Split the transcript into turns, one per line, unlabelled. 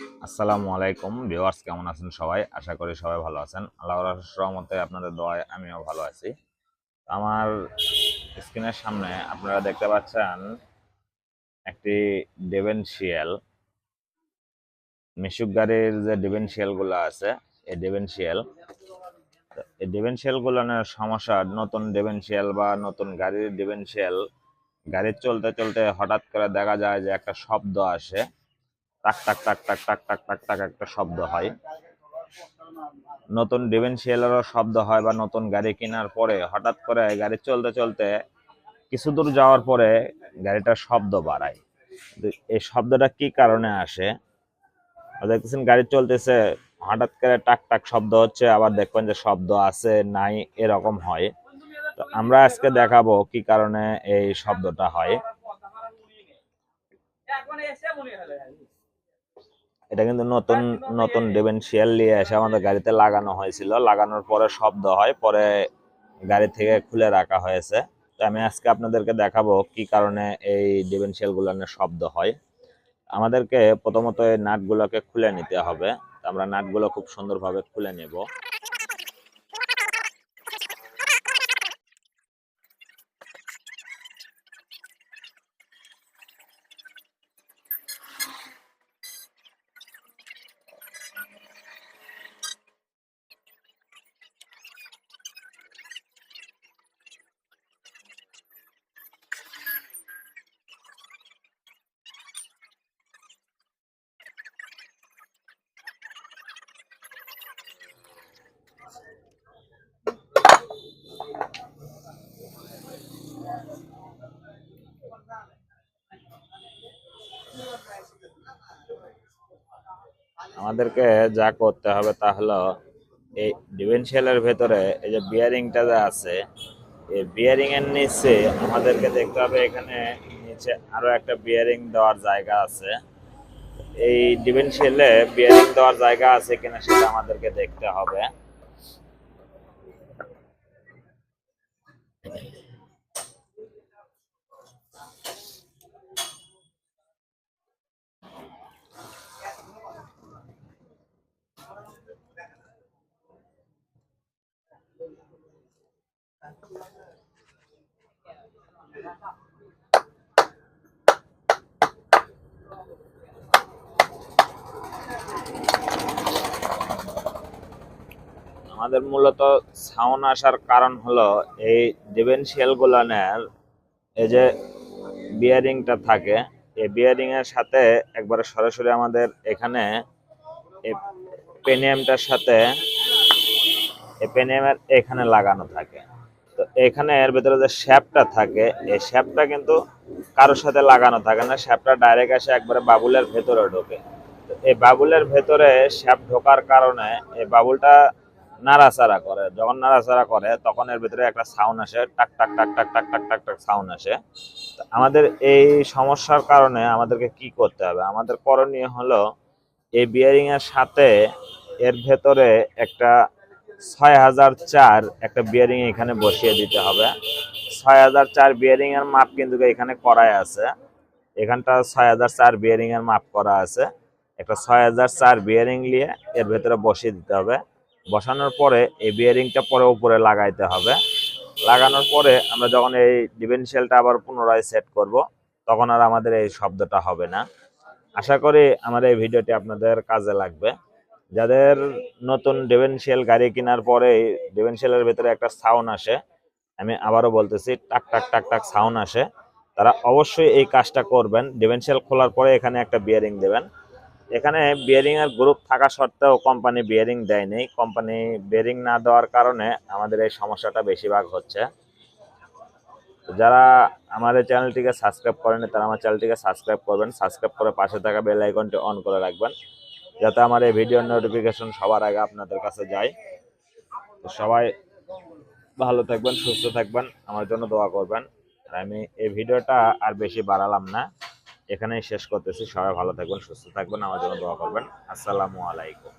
আসসালামু আলাইকুম ভিউয়ার্স, কেমন আছেন সবাই? আশা করি সবাই ভালো আছেন। আল্লাহর রহমতে আপনাদের দোয়ায় আমিও ভালো আছি। আমার স্ক্রিনের সামনে আপনারা দেখতে পাচ্ছেন একটি ডেভেনশিয়াল মিশুক গাড়ির যে ডেভেনশিয়ালগুলো আছে, এই ডেভেনশিয়াল এই ডেভেনশিয়ালগুলোর সমস্যা, নতুন ডেভেনশিয়াল বা নতুন গাড়ির ডেভেনশিয়াল গাড়ির চলতে চলতে হঠাৎ করে দেখা যায় যে একটা শব্দ আসে। টাক টাক টাক টাক টাক টাক টাক টাক একটা শব্দ হয়। নতুন ডিভেন্সিয়ালেরও শব্দ হয় বা নতুন গাড়ি কেনার পরে হঠাৎ করে গাড়ি চলতে চলতে কিছু দূর যাওয়ার পরে গাড়িটার শব্দ বাড়ায়। এই শব্দটা কি কারণে আসে? দেখতেছেন গাড়ি চলতেছে, হঠাৎ করে টাক টাক শব্দ হচ্ছে, আবার দেখবেন যে শব্দ আছে, নাই, এরকম হয়। তো আমরা আজকে দেখাবো কি কারণে এই শব্দটা হয়। এটা কিন্তু নতুন নতুন ডিভেনশিয়াল নিয়ে এসে আমাদের গাড়িতে লাগানো হয়েছিল। লাগানোর পরে শব্দ হয় পরে গাড়ি থেকে খুলে রাখা হয়েছে। তো আমি আজকে আপনাদেরকে দেখাবো কি কারণে এই ডিভেনশিয়ালগুলো নিয়ে শব্দ হয়। আমাদেরকে প্রথমত এই নাটগুলোকে খুলে নিতে হবে। আমরা নাটগুলো খুব সুন্দরভাবে খুলে নেব। আমাদেরকে যা করতে হবে তা হলো, এই ডিভেনশিয়ালের ভেতরে এই যে বিয়ারিংটা যে আছে, এই বিয়ারিং এর নিচে আমাদেরকে দেখতে হবে এখানে নিচে আরও একটা বিয়ারিং দেওয়ার জায়গা আছে। এই ডিভেনশিয়ালে বিয়ারিং দেওয়ার জায়গা আছে কিনা সেটা আমাদেরকে দেখতে হবে। আমাদের মূলত সাউন্ড আসার কারণ হলো এই ডিভেনশিয়াল গুলানের এই যে বিয়ারিংটা থাকে, এই বিয়ারিং এর সাথে একবারে সরাসরি আমাদের এখানে পেনিয়ামটার সাথে এই পেনিয়ামের এখানে লাগানো থাকে। এখানে এর ভিতরে যে শ্যাপটা থাকে, এই শ্যাপটা কিন্তু কারোর সাথে লাগানো থাকে না। শ্যাপটা ডাইরেক্ট এসে একবারে বাবুলের ভেতরে ঢোকে। তো এই বাবুলের ভেতরে শ্যাপ ঢোকার কারণে এই বাবুলটা নাড়াচাড়া করে। যখন নাড়াচাড়া করে, তখন এর ভিতরে একটা সাউন্ড আসে, টাক টাক টাক টাক টাক টাক টাক টাক সাউন্ড আসে। আমাদের এই সমস্যার কারণে আমাদেরকে কি করতে হবে? আমাদের করণীয় হলো, এই বিয়ারিংয়ের সাথে এর ভেতরে একটা ছয় হাজার চার একটা বিয়ারিং এখানে বসিয়ে দিতে হবে। ছয় হাজার চার বিয়ারিং এর মাপ কিন্তু এখানে করাই আছে। এখানটা ছয় হাজার চার বিয়ারিং এর মাপ করা আছে। একটা ছয় হাজার চার বিয়ারিং নিয়ে এর ভেতরে বসিয়ে দিতে হবে। বসানোর পরে এই বিয়ারিংটা পরে উপরে লাগাইতে হবে। লাগানোর পরে আমরা যখন এই ডিফেন্সিয়ালটা আবার পুনরায় সেট করব, তখন আর আমাদের এই শব্দটা হবে না। আশা করি আমার এই ভিডিওটি আপনাদের কাজে লাগবে। যাদের নতুন ডিফেন্সিয়াল গাড়ি কেনার পরে ডিফেন্সিয়ালের ভেতরে একটা সাউন্ড আসে, আমি আবারও বলতেছি, টাক টাক টাক টাক সাউন্ড আসে। তারা অবশ্যই এই কাজটা করবেন। ডিফেন্সিয়াল খোলার পরে এখানে একটা বিয়ারিং দেবেন। এখানে বিয়ারিং এর গ্রুপ থাকা সত্ত্বেও কোম্পানি বিয়ারিং দেয়নি। কোম্পানি বিয়ারিং না দেওয়ার কারণে আমাদের এই সমস্যাটা বেশিরভাগ হচ্ছে। যারা আমার এই চ্যানেলটিকে সাবস্ক্রাইব করেনি তারা আমার চ্যানেলটিকে সাবস্ক্রাইব করবেন। সাবস্ক্রাইব করে পাশে থাকা বেল আইকনটি অন করে রাখবেন। যাতে আমার এই ভিডিওর নোটিফিকেশন সবার আগে আপনাদের কাছে যায়। তো সবাই ভালো থাকবেন, সুস্থ থাকবেন, আমার জন্য দোয়া করবেন। আর আমি এই ভিডিওটা আর বেশি বাড়ালাম না, এখানেই শেষ করতেছি। সবাই ভালো থাকবেন, সুস্থ থাকবেন, আমার জন্য দোয়া করবেন। আসসালামু আলাইকুম।